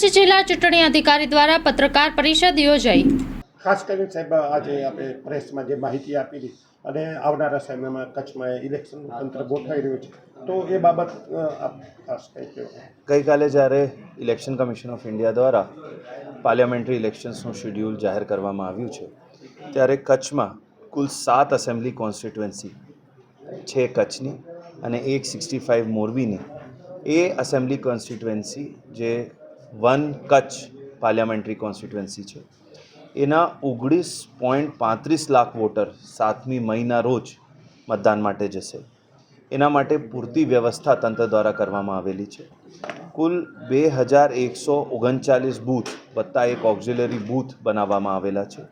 કચ્છ જિલ્લા ચૂંટણી અધિકારી દ્વારા પત્રકાર પરિષદ યોજાઈ. ખાસ કરીને સાહેબ આજે આપણે પ્રેસમાં જે માહિતી આપી હતી અને આવનારા સમયમાં કચ્છમાં ઇલેક્શન તંત્ર ગોઠવાઈ રહ્યું છે. તો એ બાબત આપ ખાસ ગઈકાલે જ્યારે ઇલેક્શન કમિશન ઓફ ઇન્ડિયા દ્વારા પાર્લિયામેન્ટરી ઇલેક્શન્સનું શેડ્યુલ જાહેર કરવામાં આવ્યું છે ત્યારે કચ્છમાં કુલ સાત એસેમ્બલી કોન્સ્ટિટ્યુએન્સી છે કચ્છની અને એક સિક્સટી ફાઇવ મોરબીની. એ એસેમ્બલી કોન્સ્ટિટ્યુએન્સી જે વન કચ્છ પાર્લિયામેન્ટરી કોન્સ્ટિટ્યુએન્સી છે. એના ઓગણીસ પોઈન્ટ પાંત્રીસ લાખ વોટર સાતમી મહિના રોજ મતદાન માટે જશે. એના માટે પૂરતી વ્યવસ્થા તંત્ર દ્વારા કરવામાં આવેલી છે. કુલ બે હજાર એકસો ઓગણચાલીસ બૂથ વત્તા એક ઓક્ઝિલરી બૂથ બનાવવામાં આવેલા છે.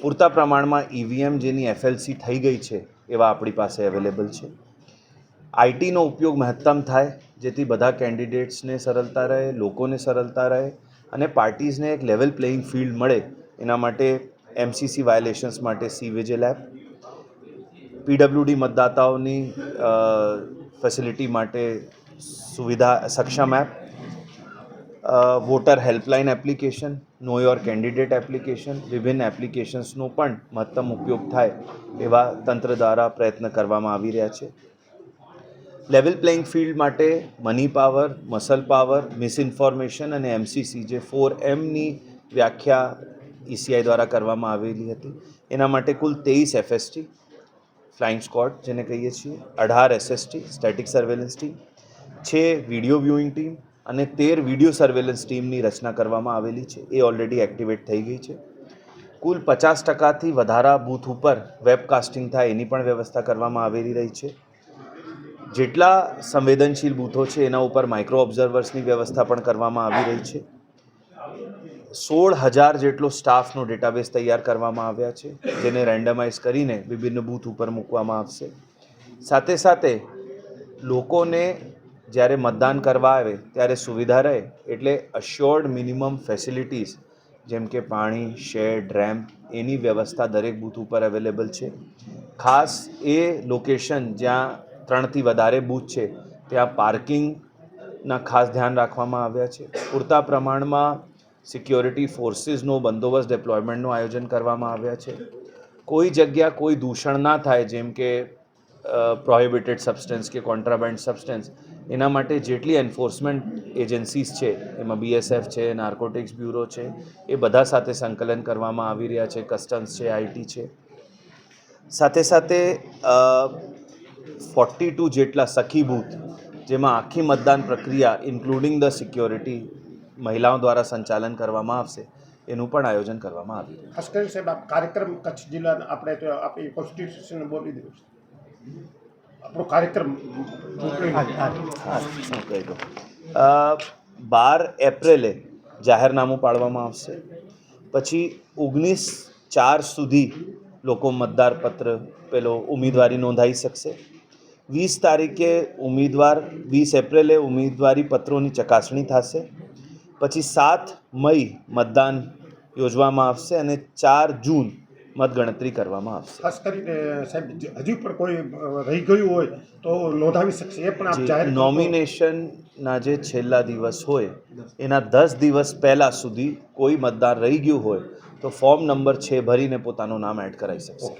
પૂરતા પ્રમાણમાં ઈવીએમ જેની એફએલસી થઈ ગઈ છે એવા આપણી પાસે અવેલેબલ છે. આઈટીનો ઉપયોગ મહત્તમ થાય જેથી બધા કેન્ડિડેટ્સને સરળતા રહે, લોકોને સરળતા રહે અને પાર્ટીઝને એક લેવલ પ્લેઇંગ ફિલ્ડ મળે એના માટે એમસીસી વાયોલેશન્સ માટે સી વિજિલ એપ પીડબ્લ્યુડી મતદાતાઓની ફેસિલિટી માટે સુવિધા, Saksham app voter helpline application know your candidate application વિભિન્ન એપ્લિકેશન્સનો પણ મહત્તમ ઉપયોગ થાય એવા તંત્ર દ્વારા પ્રયત્ન કરવામાં આવી રહ્યા છે. લેવલ પ્લેઇંગ ફિલ્ડ માટે money power, muscle power, misinformation અને એમસીસી જે ફોર એમની વ્યાખ્યા ઈસીઆઈ દ્વારા કરવામાં આવેલી હતી. એના માટે કુલ તેવીસ એફએસટી ફ્લાઇંગ સ્કોડ જેને કહીએ છીએ, અઢાર એસએસટી સ્ટેટિક સર્વેલન્સ ટીમ છે વીડિયો વ્યુઇંગ ટીમ અને તેર વીડિયો સર્વેલન્સ ટીમની રચના કરવામાં આવેલી છે. એ ઓલરેડી એક્ટિવેટ થઈ ગઈ છે. કુલ પચાસ ટકાથી વધારા બૂથ ઉપર વેબકાસ્ટિંગ થાય એની પણ વ્યવસ્થા કરવામાં આવેલી રહી છે. જેટલા સંવેદનશીલ બૂથો છે એના ઉપર માઇક્રો ઓબ્ઝર્વર્સની વ્યવસ્થા પણ કરવામાં આવી રહી છે. સોળ હજાર જેટલો સ્ટાફનો ડેટાબેઝ તૈયાર કરવામાં આવ્યા છે, જેને રેન્ડમાઇઝ કરીને વિભિન્ન બૂથ ઉપર મૂકવામાં આવશે. સાથે સાથે લોકોને જ્યારે મતદાન કરવા આવે, ત્યારે સુવિધા રહે એટલે અશ્યોર્ડ મિનિમમ ફેસિલિટીઝ જેમ કે પાણી શેડ રેમ્પ એની વ્યવસ્થા દરેક બૂથ ઉપર અવેલેબલ છે. ખાસ એ લોકેશન જ્યાં ત્રણથી વધારે બૂથ છે, ત્યાં પાર્કિંગના ખાસ ધ્યાન રાખવામાં આવ્યા છે. પૂરતા પ્રમાણમાં સિક્યોરિટી ફોર્સીસનો બંદોબસ્ત ડેપ્લોયમેન્ટનું આયોજન કરવામાં આવ્યા છે. કોઈ જગ્યા કોઈ દૂષણ ના થાય, જેમ કે પ્રોહિબિટેડ સબસ્ટન્સ કે કોન્ટ્રાબેન્ડ સબસ્ટન્સ એના માટે જેટલી એન્ફોર્સમેન્ટ એજન્સીસ છે, એમાં બીએસએફ છે નાર્કોટિક્સ બ્યુરો છે, એ બધા સાથે સંકલન કરવામાં આવી રહ્યા છે. કસ્ટમ્સ છે આઈટી છે. સાથે સાથે ફોર્ટી ટુ જેટલા સખી બૂથ જેમાં આખી મતદાન પ્રક્રિયા ઇન્ક્લુડિંગ ધ સિક્યોરિટી મહિલાઓ દ્વારા સંચાલન કરવામાં આવશે. એનું પણ આયોજન કરવામાં આવ્યું કરીને સાહેબ આ કાર્યક્રમ કચ્છ જિલ્લા આપણે તો આપણી કોન્સ્ટિટ્યુશન બોલી દીધું છે. આપણો કાર્યક્રમ કહી દો. બાર એપ્રિલે જાહેરનામું પાડવામાં આવશે. પછી ઓગણીસ ચાર સુધી લોકો મતદાર પત્ર પેલો ઉમેદવારી નોંધાવી શકશે. વીસ તારીખે ઉમેદવાર વીસ એપ્રિલે ઉમેદવારી પત્રોની ચકાસણી થશે. પછી સાત મઈ મતદાન યોજવામાં આવશે અને ચાર જૂન મતગણતરી કરવામાં આવશે. ખાસ કરીને સાહેબ હજુ પણ કોઈ રહી ગયું હોય તો નોંધાવી શકશે એ પણ આપ જાહેર નોમિનેશનના જે છેલ્લા દિવસ હોય એના દસ દિવસ પહેલાં સુધી કોઈ મતદાર રહી ગયું હોય તો ફોર્મ નંબર છે ભરીને પોતાનું નામ એડ કરાવી શકશે.